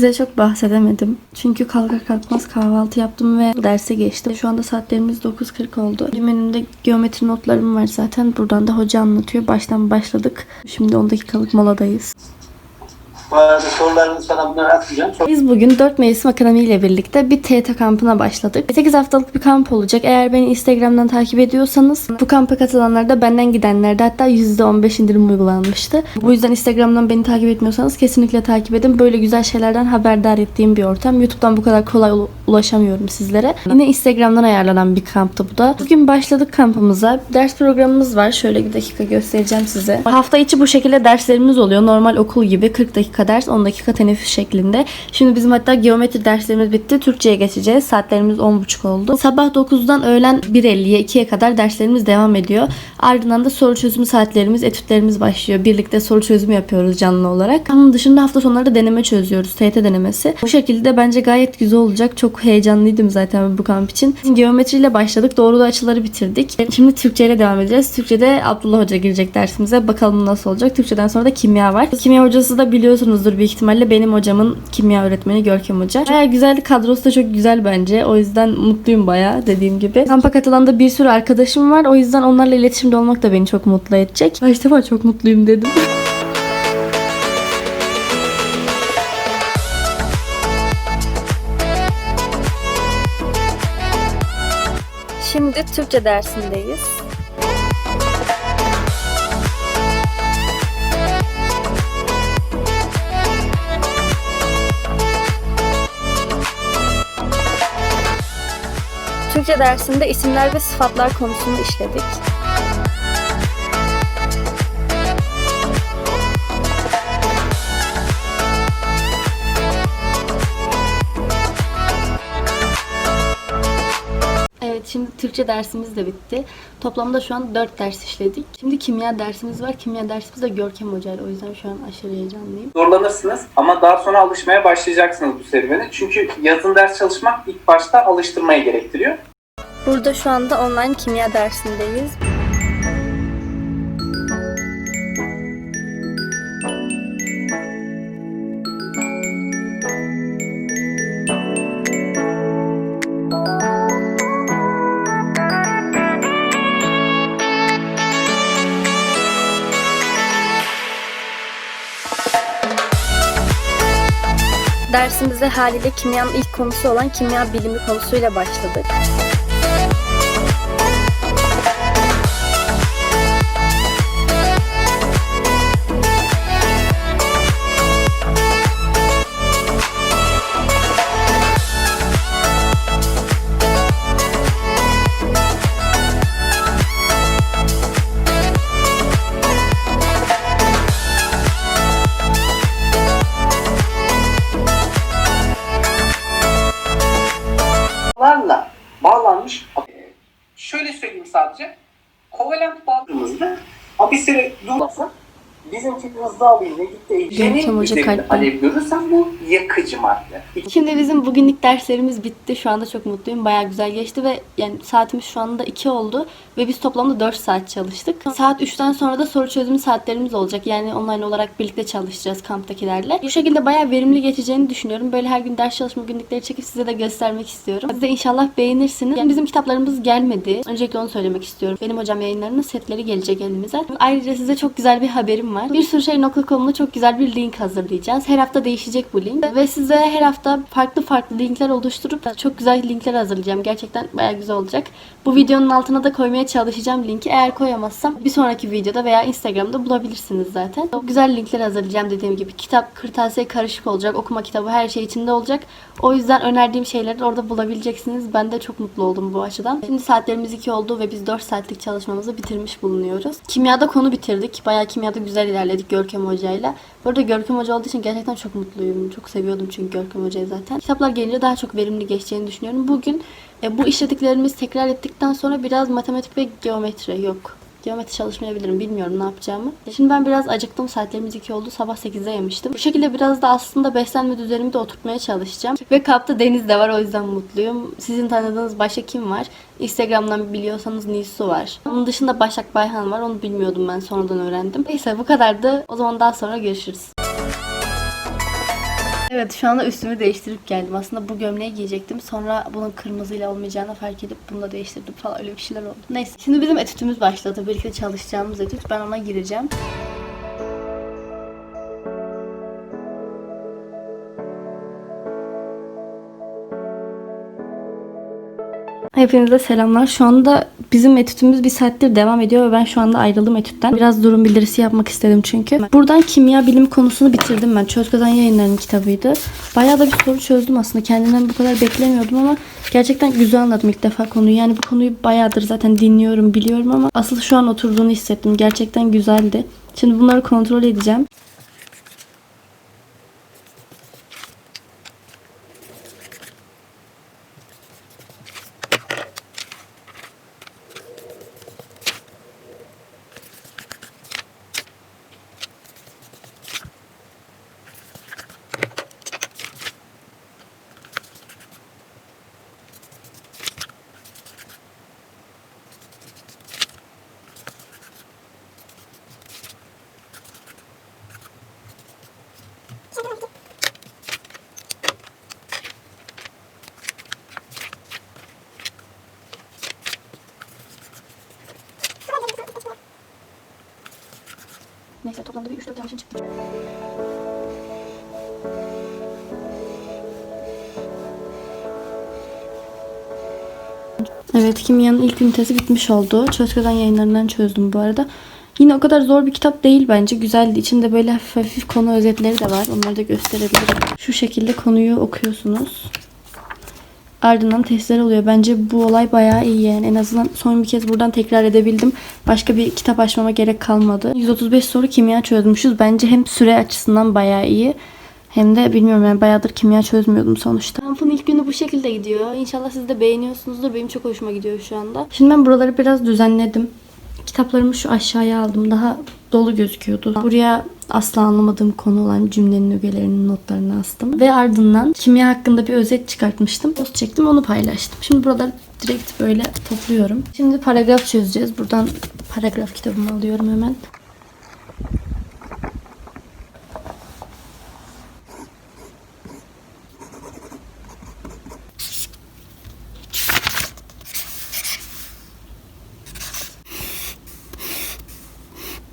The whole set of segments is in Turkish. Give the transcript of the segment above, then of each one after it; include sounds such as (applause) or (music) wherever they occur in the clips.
size çok bahsedemedim. Çünkü kalkar kalkmaz kahvaltı yaptım ve derse geçtim. Şu anda saatlerimiz 9.40 oldu. Benim önümde geometri notlarım var zaten. Buradan da hoca anlatıyor. Baştan başladık. Şimdi 10 dakikalık moladayız. Bu arada sorularını sana bunları atacağım. Biz bugün 4 Mevsim Akademi ile birlikte bir TET kampına başladık. 8 haftalık bir kamp olacak. Eğer beni Instagram'dan takip ediyorsanız bu kampa katılanlar da benden gidenlerde hatta %15 indirim uygulanmıştı. Bu yüzden Instagram'dan beni takip etmiyorsanız kesinlikle takip edin. Böyle güzel şeylerden haberdar ettiğim bir ortam. YouTube'dan bu kadar kolay ul- ulaşamıyorum sizlere. Yine Instagram'dan ayarlanan bir kamptı bu da. Bugün başladık kampımıza. Ders programımız var. Şöyle bir dakika göstereceğim size. Hafta içi bu şekilde derslerimiz oluyor. Normal okul gibi 40 dakika ders, 10 dakika teneffüs şeklinde. Şimdi bizim hatta geometri derslerimiz bitti. Türkçe'ye geçeceğiz. Saatlerimiz 10.30 oldu. Sabah 9'dan öğlen 1.50'ye 2'ye kadar derslerimiz devam ediyor. Ardından da soru çözümü saatlerimiz, etütlerimiz başlıyor. Birlikte soru çözümü yapıyoruz canlı olarak. Onun dışında hafta sonları da deneme çözüyoruz. TYT denemesi. Bu şekilde bence gayet güzel olacak. Çok heyecanlıydım zaten bu kamp için. Geometriyle başladık. Doğrulu açıları bitirdik. Şimdi Türkçe ile devam edeceğiz. Türkçe'de Abdullah Hoca girecek dersimize. Bakalım nasıl olacak. Türkçeden sonra da kimya var. Kimya hocası da biliyorsunuzdur büyük ihtimalle. Benim hocamın kimya öğretmeni Görkem Hoca. Bayağı güzel. Kadrosu da çok güzel bence. O yüzden mutluyum bayağı dediğim gibi. Kampa katılan da bir sürü arkadaşım var. O yüzden onlarla iletişimde olmak da beni çok mutlu edecek. Başta defa çok mutluyum dedim. Şimdi Türkçe dersindeyiz. Türkçe dersinde isimler ve sıfatlar konusunu işledik. Evet şimdi Türkçe dersimiz de bitti. Toplamda şu an 4 ders işledik. Şimdi kimya dersimiz var. Kimya dersimiz de Görkem Hoca ile. O yüzden şu an aşırı heyecanlıyım. zorlanırsınız ama daha sonra alışmaya başlayacaksınız bu serüvene. Çünkü yazın ders çalışmak ilk başta alıştırmayı gerektiriyor. Burada şu anda online kimya dersindeyiz. Dersimize haliyle kimyanın ilk konusu olan kimya bilimi konusuyla başladık. no hızlı alayım ve gitti. Hoca üzerinde kalpten. alev görürsen bu yakıcı madde. Şimdi bizim bugünlük derslerimiz bitti. Şu anda çok mutluyum. Bayağı güzel geçti ve yani saatimiz şu anda 2 oldu ve biz toplamda 4 saat çalıştık. Saat 3'ten sonra da soru çözümü saatlerimiz olacak. Yani online olarak birlikte çalışacağız kamptakilerle. Bu şekilde bayağı verimli geçeceğini düşünüyorum. Böyle her gün ders çalışma günlükleri çekip size de göstermek istiyorum. Siz de inşallah beğenirsiniz. Yani bizim kitaplarımız gelmedi. Öncelikle onu söylemek istiyorum. Benim hocam yayınlarının setleri gelecek elimize. Ayrıca size çok güzel bir haberim var. Bir sürü şey nokta.com'da çok güzel bir link hazırlayacağız. Her hafta değişecek bu link. Ve size her hafta farklı farklı linkler oluşturup çok güzel linkler hazırlayacağım. Gerçekten bayağı güzel olacak. Bu videonun altına da koymaya çalışacağım linki. Eğer koyamazsam bir sonraki videoda veya Instagram'da bulabilirsiniz zaten. Çok güzel linkler hazırlayacağım dediğim gibi. Kitap, kırtasiye karışık olacak. Okuma kitabı her şey içinde olacak. O yüzden önerdiğim şeyleri orada bulabileceksiniz. Ben de çok mutlu oldum bu açıdan. Şimdi saatlerimiz 2 oldu ve biz 4 saatlik çalışmamızı bitirmiş bulunuyoruz. Kimyada konu bitirdik. Bayağı kimyada güzel ilerledik Görkem Hoca'yla. Bu arada Görkem Hoca olduğu için gerçekten çok mutluyum. Çok seviyordum çünkü Görkem Hoca'yı zaten. Kitaplar gelince daha çok verimli geçeceğini düşünüyorum. Bugün e, bu işlediklerimizi tekrar ettikten sonra biraz matematik ve geometri yok. Geometri çalışmayabilirim. Bilmiyorum ne yapacağımı. Şimdi ben biraz acıktım. Saatlerimiz 2 oldu. Sabah 8'de yemiştim. Bu şekilde biraz da aslında beslenme düzenimi de oturtmaya çalışacağım. Ve kapta Deniz de var. O yüzden mutluyum. Sizin tanıdığınız başka kim var? Instagram'dan biliyorsanız Nisu var. Onun dışında Başak Bayhan var. Onu bilmiyordum ben. Sonradan öğrendim. Neyse bu kadardı. O zaman daha sonra görüşürüz. Evet şu anda üstümü değiştirip geldim. Aslında bu gömleği giyecektim. Sonra bunun kırmızıyla olmayacağını fark edip bunu da değiştirdim falan öyle bir şeyler oldu. Neyse. Şimdi bizim etütümüz başladı. Birlikte çalışacağımız etüt. Ben ona gireceğim. Hepinize selamlar. Şu anda bizim etütümüz bir saattir devam ediyor ve ben şu anda ayrıldım etütten. Biraz durum bildirisi yapmak istedim çünkü. Buradan kimya bilim konusunu bitirdim ben. Çöz Kazan yayınlarının kitabıydı. Bayağı da bir soru çözdüm aslında. Kendimden bu kadar beklemiyordum ama gerçekten güzel anladım ilk defa konuyu. Yani bu konuyu bayağıdır zaten dinliyorum, biliyorum ama asıl şu an oturduğunu hissettim. Gerçekten güzeldi. Şimdi bunları kontrol edeceğim. Neyse toplamda bir 3-4 yanlışım çıktı. Evet kimyanın ilk ünitesi bitmiş oldu. Çözköden yayınlarından çözdüm bu arada. Yine o kadar zor bir kitap değil bence. Güzeldi. İçinde böyle hafif hafif konu özetleri de var. Onları da gösterebilirim. Şu şekilde konuyu okuyorsunuz. Ardından testler oluyor. Bence bu olay bayağı iyi yani. En azından son bir kez buradan tekrar edebildim. Başka bir kitap açmama gerek kalmadı. 135 soru kimya çözmüşüz. Bence hem süre açısından bayağı iyi. Hem de bilmiyorum yani bayağıdır kimya çözmüyordum sonuçta. Kampın ilk günü bu şekilde gidiyor. İnşallah siz de beğeniyorsunuzdur. Benim çok hoşuma gidiyor şu anda. Şimdi ben buraları biraz düzenledim. Kitaplarımı şu aşağıya aldım. Daha dolu gözüküyordu. Buraya asla anlamadığım konu olan cümlenin ögelerinin notlarını astım. Ve ardından kimya hakkında bir özet çıkartmıştım. Post çektim onu paylaştım. Şimdi buraları direkt böyle topluyorum. Şimdi paragraf çözeceğiz. Buradan paragraf kitabımı alıyorum hemen.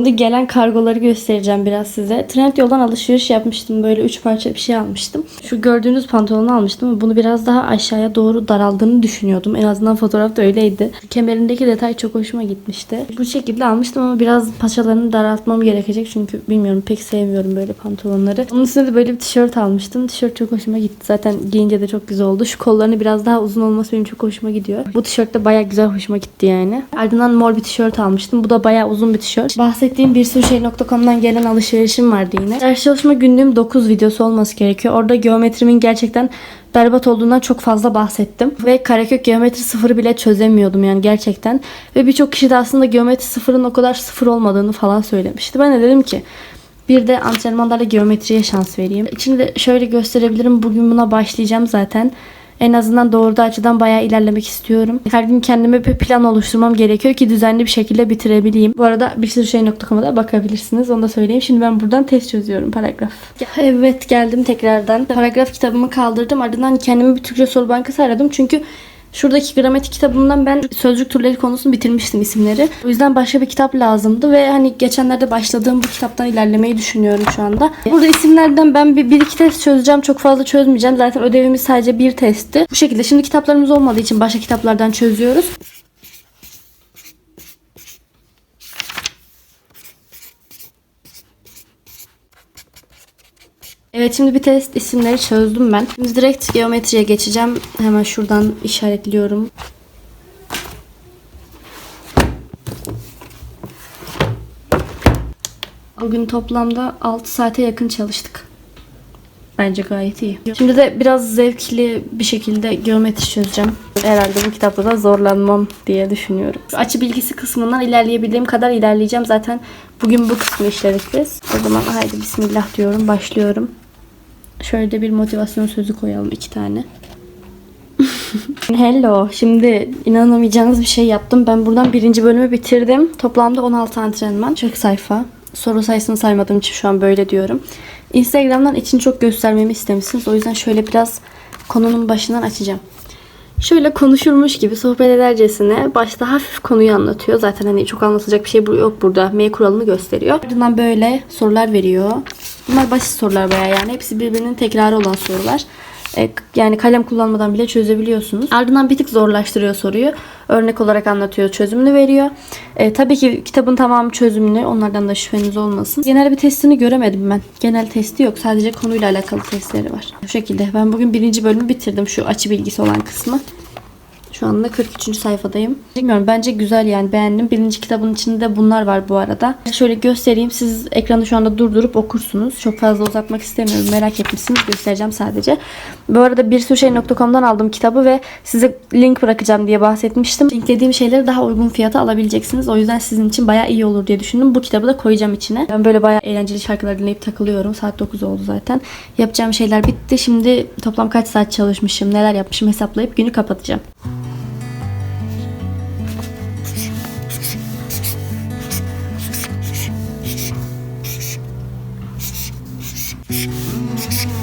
Şimdi gelen kargoları göstereceğim biraz size. Trendyol'dan alışveriş yapmıştım. Böyle üç parça bir şey almıştım. Şu gördüğünüz pantolonu almıştım bunu biraz daha aşağıya doğru daraldığını düşünüyordum. En azından fotoğrafta öyleydi. Kemerindeki detay çok hoşuma gitmişti. Bu şekilde almıştım ama biraz paçalarını daraltmam gerekecek. Çünkü bilmiyorum pek sevmiyorum böyle pantolonları. Onun üstüne de böyle bir tişört almıştım. Tişört çok hoşuma gitti. Zaten giyince de çok güzel oldu. Şu kollarını biraz daha uzun olması benim çok hoşuma gidiyor. Bu tişört de baya güzel hoşuma gitti yani. Ardından mor bir tişört almıştım. Bu da baya uzun bir tişört. Bahsettiğim bir sürü şey.com'dan gelen alışverişim vardı yine. Ders çalışma günlüğüm 9 videosu olması gerekiyor. Orada geometrimin gerçekten berbat olduğundan çok fazla bahsettim. Ve karekök geometri sıfırı bile çözemiyordum yani gerçekten. Ve birçok kişi de aslında geometri sıfırın o kadar sıfır olmadığını falan söylemişti. Ben de dedim ki bir de antrenmanlarla geometriye şans vereyim. İçinde şöyle gösterebilirim. Bugün buna başlayacağım zaten. En azından doğru açıdan bayağı ilerlemek istiyorum. Her gün kendime bir plan oluşturmam gerekiyor ki düzenli bir şekilde bitirebileyim. Bu arada bir sürü şey.com'a da bakabilirsiniz. Onu da söyleyeyim. Şimdi ben buradan test çözüyorum paragraf. Evet geldim tekrardan. Paragraf kitabımı kaldırdım. Ardından kendime bir Türkçe soru bankası aradım. Çünkü Şuradaki gramatik kitabımdan ben sözcük türleri konusunu bitirmiştim isimleri. O yüzden başka bir kitap lazımdı ve hani geçenlerde başladığım bu kitaptan ilerlemeyi düşünüyorum şu anda. Burada isimlerden ben bir, bir iki test çözeceğim. Çok fazla çözmeyeceğim. Zaten ödevimiz sadece bir testti. Bu şekilde. Şimdi kitaplarımız olmadığı için başka kitaplardan çözüyoruz. Evet şimdi bir test isimleri çözdüm ben. Şimdi direkt geometriye geçeceğim. Hemen şuradan işaretliyorum. Bugün toplamda 6 saate yakın çalıştık. Bence gayet iyi. Şimdi de biraz zevkli bir şekilde geometri çözeceğim. Herhalde bu kitapta da zorlanmam diye düşünüyorum. Şu açı bilgisi kısmından ilerleyebildiğim kadar ilerleyeceğim. Zaten bugün bu kısmı işledik biz. O zaman haydi bismillah diyorum. Başlıyorum. Şöyle de bir motivasyon sözü koyalım iki tane. (laughs) Hello. Şimdi inanamayacağınız bir şey yaptım. Ben buradan birinci bölümü bitirdim. Toplamda 16 antrenman. 40 sayfa. Soru sayısını saymadığım için şu an böyle diyorum. Instagram'dan içini çok göstermemi istemişsiniz. O yüzden şöyle biraz konunun başından açacağım. Şöyle konuşurmuş gibi sohbet edercesine başta hafif konuyu anlatıyor. Zaten hani çok anlatılacak bir şey yok burada. M kuralını gösteriyor. Ardından böyle sorular veriyor. Bunlar basit sorular bayağı yani. Hepsi birbirinin tekrarı olan sorular. E, yani kalem kullanmadan bile çözebiliyorsunuz. Ardından bir tık zorlaştırıyor soruyu. Örnek olarak anlatıyor, çözümünü veriyor. E, tabii ki kitabın tamamı çözümlü. Onlardan da şüpheniz olmasın. Genel bir testini göremedim ben. Genel testi yok. Sadece konuyla alakalı testleri var. Bu şekilde. Ben bugün birinci bölümü bitirdim. Şu açı bilgisi olan kısmı. Şu anda 43. sayfadayım. Bilmiyorum bence güzel yani beğendim. Birinci kitabın içinde bunlar var bu arada. Şöyle göstereyim. Siz ekranı şu anda durdurup okursunuz. Çok fazla uzatmak istemiyorum. Merak etmişsiniz. Göstereceğim sadece. Bu arada birsürşehir.com'dan aldım kitabı ve size link bırakacağım diye bahsetmiştim. Linklediğim şeyleri daha uygun fiyata alabileceksiniz. O yüzden sizin için bayağı iyi olur diye düşündüm. Bu kitabı da koyacağım içine. Ben böyle bayağı eğlenceli şarkılar dinleyip takılıyorum. Saat 9 oldu zaten. Yapacağım şeyler bitti. Şimdi toplam kaç saat çalışmışım, neler yapmışım hesaplayıp günü kapatacağım. Thank you.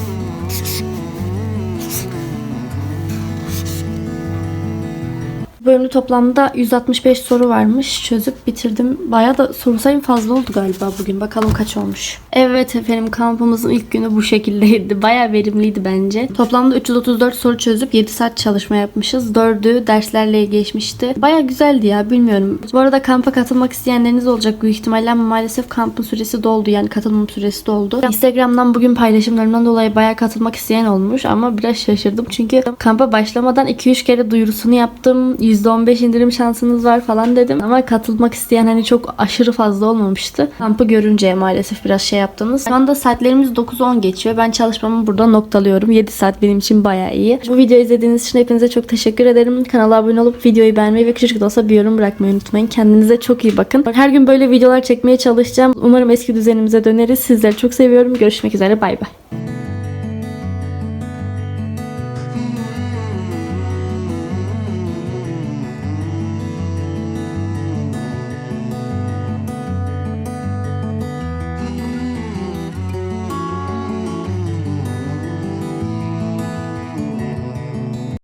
Bölümde toplamda 165 soru varmış. Çözüp bitirdim. Bayağı da soru sayım fazla oldu galiba bugün. Bakalım kaç olmuş. Evet efendim kampımızın ilk günü bu şekildeydi. (laughs) Bayağı verimliydi bence. Toplamda 334 soru çözüp 7 saat çalışma yapmışız. 4'ü derslerle geçmişti. Bayağı güzeldi ya bilmiyorum. Bu arada kampa katılmak isteyenleriniz olacak büyük ihtimalle ama maalesef kampın süresi doldu. Yani katılım süresi doldu. Instagram'dan bugün paylaşımlarımdan dolayı bayağı katılmak isteyen olmuş ama biraz şaşırdım. Çünkü kampa başlamadan 2-3 kere duyurusunu yaptım. %15 indirim şansınız var falan dedim. Ama katılmak isteyen hani çok aşırı fazla olmamıştı. Kampı görünce maalesef biraz şey yaptınız. Şu anda saatlerimiz 9-10 geçiyor. Ben çalışmamı burada noktalıyorum. 7 saat benim için bayağı iyi. Bu videoyu izlediğiniz için hepinize çok teşekkür ederim. Kanala abone olup videoyu beğenmeyi ve küçük de olsa bir yorum bırakmayı unutmayın. Kendinize çok iyi bakın. Her gün böyle videolar çekmeye çalışacağım. Umarım eski düzenimize döneriz. Sizleri çok seviyorum. Görüşmek üzere. Bay bay.